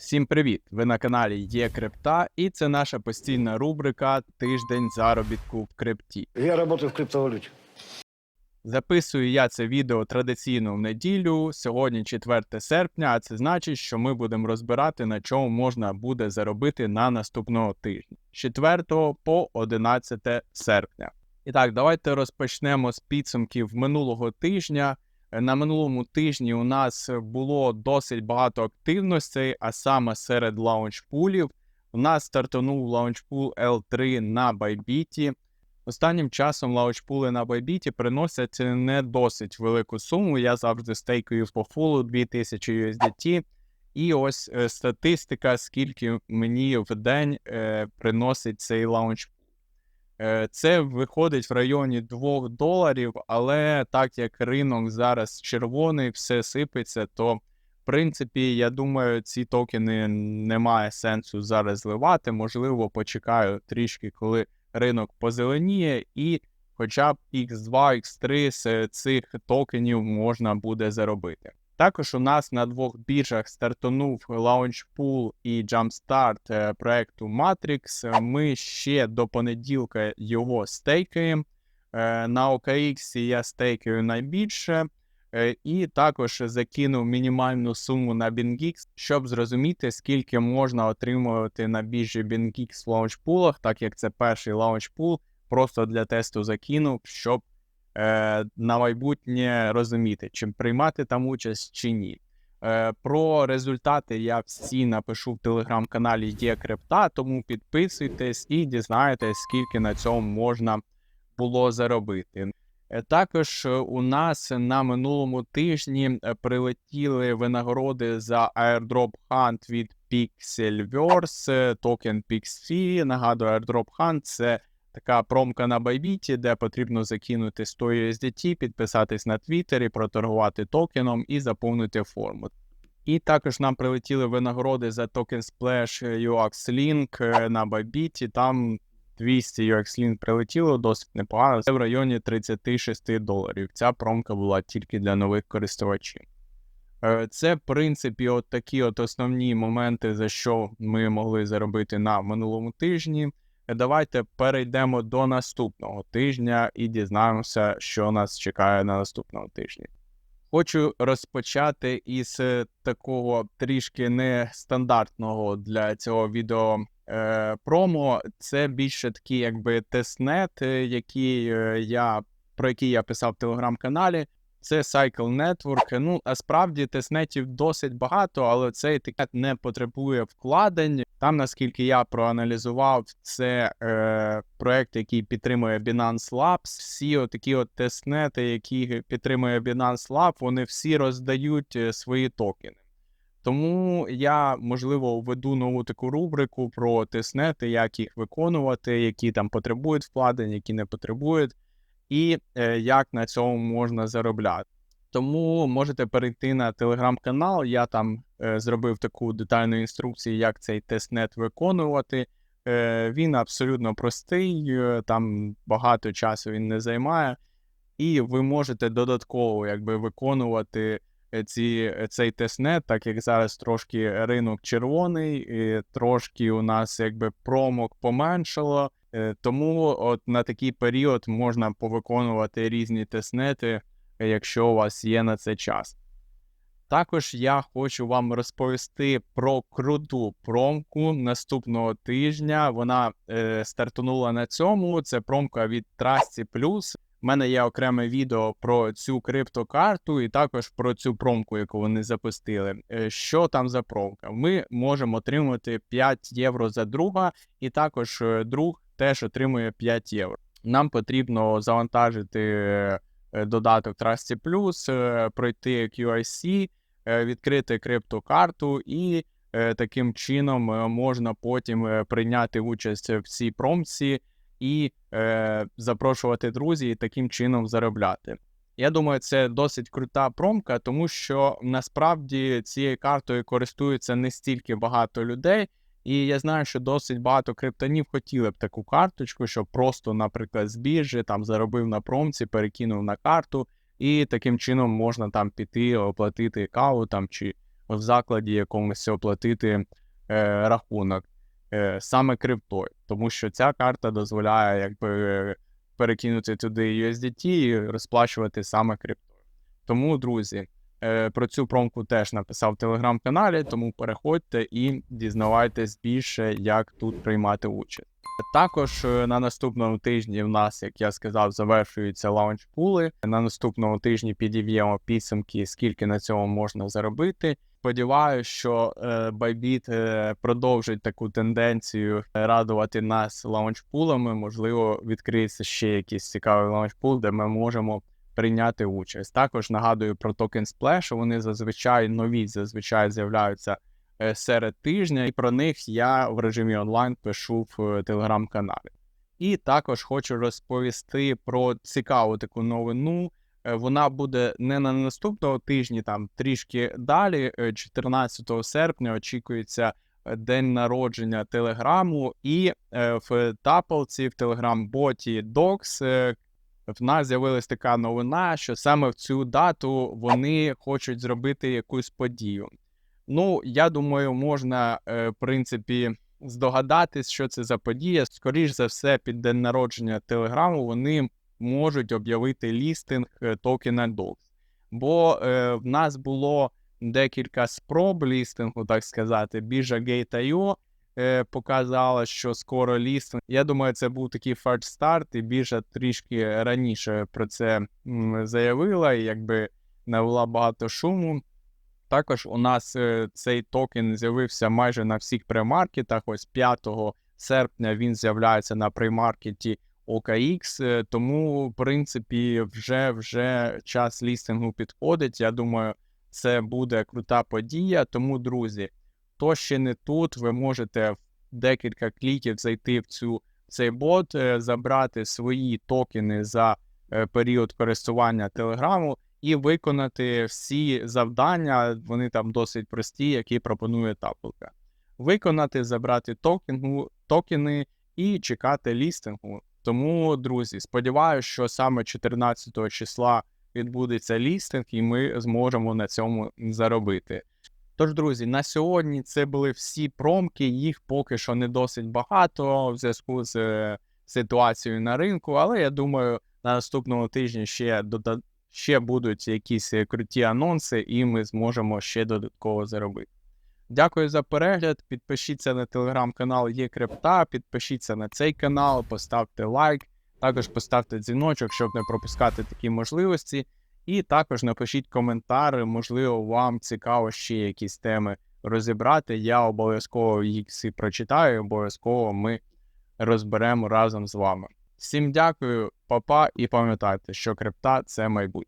Всім привіт! Ви на каналі Є Крипта, і це наша постійна рубрика Тиждень заробітку в крипті. Я работаю в криптовалюте. Записую я це відео традиційно в неділю. Сьогодні 4 серпня, а це значить, що ми будемо розбирати, на чому можна буде заробити на наступного тижня з 4 по 11 серпня. І так, давайте розпочнемо з підсумків минулого тижня. На минулому тижні у нас було досить багато активностей, а саме серед лаунчпулів. У нас стартанув лаунчпул L3 на Bybit. Останнім часом лаунчпули на Bybit приносять не досить велику суму. Я завжди стейкаю по фулу 2000 USDT. І ось е, статистика, скільки мені в день е, приносить цей лаунчпул. Е, Це виходить в районі 2 доларів, але так як ринок зараз червоний, все сипеться, то в принципі, я думаю, ці токени немає сенсу зараз зливати. Можливо, почекаю трішки, коли ринок позеленіє, і хоча б X2, X3 з цих токенів можна буде заробити. Також у нас на двох біржах стартанув лаунчпул і джампстарт е, проекту Matrix. Ми ще до понеділка його стейкаємо. Е, На OKX я стейкаю найбільше. Е, І також закинув мінімальну суму на BingX, щоб зрозуміти, скільки можна отримувати на біржі BingX в лаунчпулах, так як це перший лаунчпул, просто для тесту закинув, щоб е, на майбутнє розуміти, чи приймати там участь чи ні. Е, про результати я всі напишу в телеграм-каналі Є Крипта, тому підписуйтесь і дізнаєтесь, скільки на цьому можна було заробити. Е, Також у нас на минулому тижні прилетіли винагороди за airdrop Hunt від Pixelverse, токен PixFi. Нагадую, airdrop Hunt – це така промка на Bybit, де потрібно закинути 100 USDT, підписатись на Твіттері, проторгувати токеном і заповнити форму. І також нам прилетіли винагороди за токен Splash UX Link на Bybit. Там 200 UX Link прилетіло досить непогано. Це в районі 36 доларів. Ця промка була тільки для нових користувачів. Е, Це, в принципі, от такі от основні моменти, за що ми могли заробити на минулому тижні. Давайте перейдемо до наступного тижня і дізнаємося, що нас чекає на наступного тижня. Хочу розпочати із е, такого трішки нестандартного для цього відео е, промо. Це більше такий, якби тестнет, е, який е, я про який я писав в телеграм-каналі. Це Cycle Network. Ну, а справді тестнетів досить багато, але цей тикет не потребує вкладень. Там, наскільки я проаналізував, це е, проект, який підтримує Binance Labs. Всі отакі от тестнети, які підтримує Binance Lab, вони всі роздають е, свої токени. Тому я, можливо, введу нову таку рубрику про тестнети, як їх виконувати, які там потребують вкладень, які не потребують, і е, як на цьому можна заробляти. Тому можете перейти на телеграм-канал. Я там е, зробив таку детальну інструкцію, як цей тестнет виконувати. Е, він абсолютно простий, е, там багато часу він не займає, і ви можете додатково якби виконувати е, ці, е, цей тестнет, так як зараз трошки ринок червоний, і трошки у нас якби промок поменшало. Е, Тому от на такий період можна повиконувати різні тестнети, якщо у вас є на це час. Також я хочу вам розповісти про круту промку наступного тижня. Вона е, стартанула на цьому. Це промка від Trusty Plus. У мене є окреме відео про цю криптокарту і також про цю промку, яку вони запустили. Е, Що там за промка? Ми можемо отримати 5 євро за друга, і також е, друг теж отримує 5 євро. Нам потрібно завантажити е, додаток Trusty Plus, е, пройти QIC, е, відкрити криптокарту, і е, таким чином е, можна потім е, прийняти участь в цій промці і е, запрошувати друзів і таким чином заробляти. Я думаю, це досить крута промка, тому що насправді цією картою користується не стільки багато людей, і я знаю, що досить багато криптонів хотіли б таку карточку, щоб просто, наприклад, з біржі там заробив на промці, перекинув на карту, і таким чином можна там піти, оплатити каву там чи в закладі якомусь оплатити е, рахунок е, саме криптою, тому що ця карта дозволяє якби перекинути туди USDT і розплачувати саме криптою. Тому, друзі, про цю промку теж написав в телеграм-каналі, тому переходьте і дізнавайтесь більше, як тут приймати участь. Також е, на наступному тижні в нас, як я сказав, завершуються лаунч-пули. На наступному тижні підіб'ємо підсумки, скільки на цьому можна заробити. Сподіваюся, що е, Bybit е, продовжить таку тенденцію е, радувати нас лаунчпулами. Можливо, відкриється ще якийсь цікавий лаунчпул, де ми можемо прийняти участь. Також нагадую про токен Splash. Вони зазвичай нові, зазвичай з'являються е, серед тижня, і про них я в режимі онлайн пишу в е, телеграм-каналі. І також хочу розповісти про цікаву таку новину. Е, Вона буде не на наступного тижні, там трішки далі. Е, 14 серпня очікується день народження Телеграму, і в Таплці, в телеграм-боті Docs в нас з'явилась така новина, що саме в цю дату вони хочуть зробити якусь подію. Ну, я думаю, можна, е, в принципі, здогадатись, що це за подія. Скоріш за все, під день народження Телеграму вони можуть об'явити лістинг е, токена DOX. Бо е, в нас було декілька спроб лістингу, так сказати. Біржа Gate.io показала, що скоро лістинг. Я думаю, це був такий фарт старт, і біржа трішки раніше про це заявила, і якби навела багато шуму. Також у нас е, цей токен з'явився майже на всіх премаркетах. Ось 5 серпня він з'являється на премаркеті OKX, е, тому, в принципі, вже вже час лістингу підходить. Я думаю, це буде крута подія. Тому, друзі, хто ще не тут, ви можете в декілька кліків зайти в цю цей бот, е, забрати свої токени за е, період користування Телеграму і виконати всі завдання. Вони там досить прості, які пропонує таблика. Виконати, забрати токену, токени і чекати лістингу. Тому, друзі, сподіваюся, що саме 14 числа відбудеться лістинг, і ми зможемо на цьому заробити. Тож, друзі, на сьогодні це були всі промки, їх поки що не досить багато в зв'язку з е, ситуацією на ринку, але я думаю, на наступному тижні ще дода... ще будуть якісь е, круті анонси, і ми зможемо ще додатково заробити. Дякую за перегляд. Підпишіться на телеграм-канал Є Крипта, підпишіться на цей канал, поставте лайк, також поставте дзвіночок, щоб не пропускати такі можливості. І також напишіть коментар, можливо, вам цікаво ще якісь теми розібрати. Я обов'язково їх всі прочитаю, обов'язково ми розберемо разом з вами. Всім дякую, папа, і пам'ятайте, що крипта це майбутнє.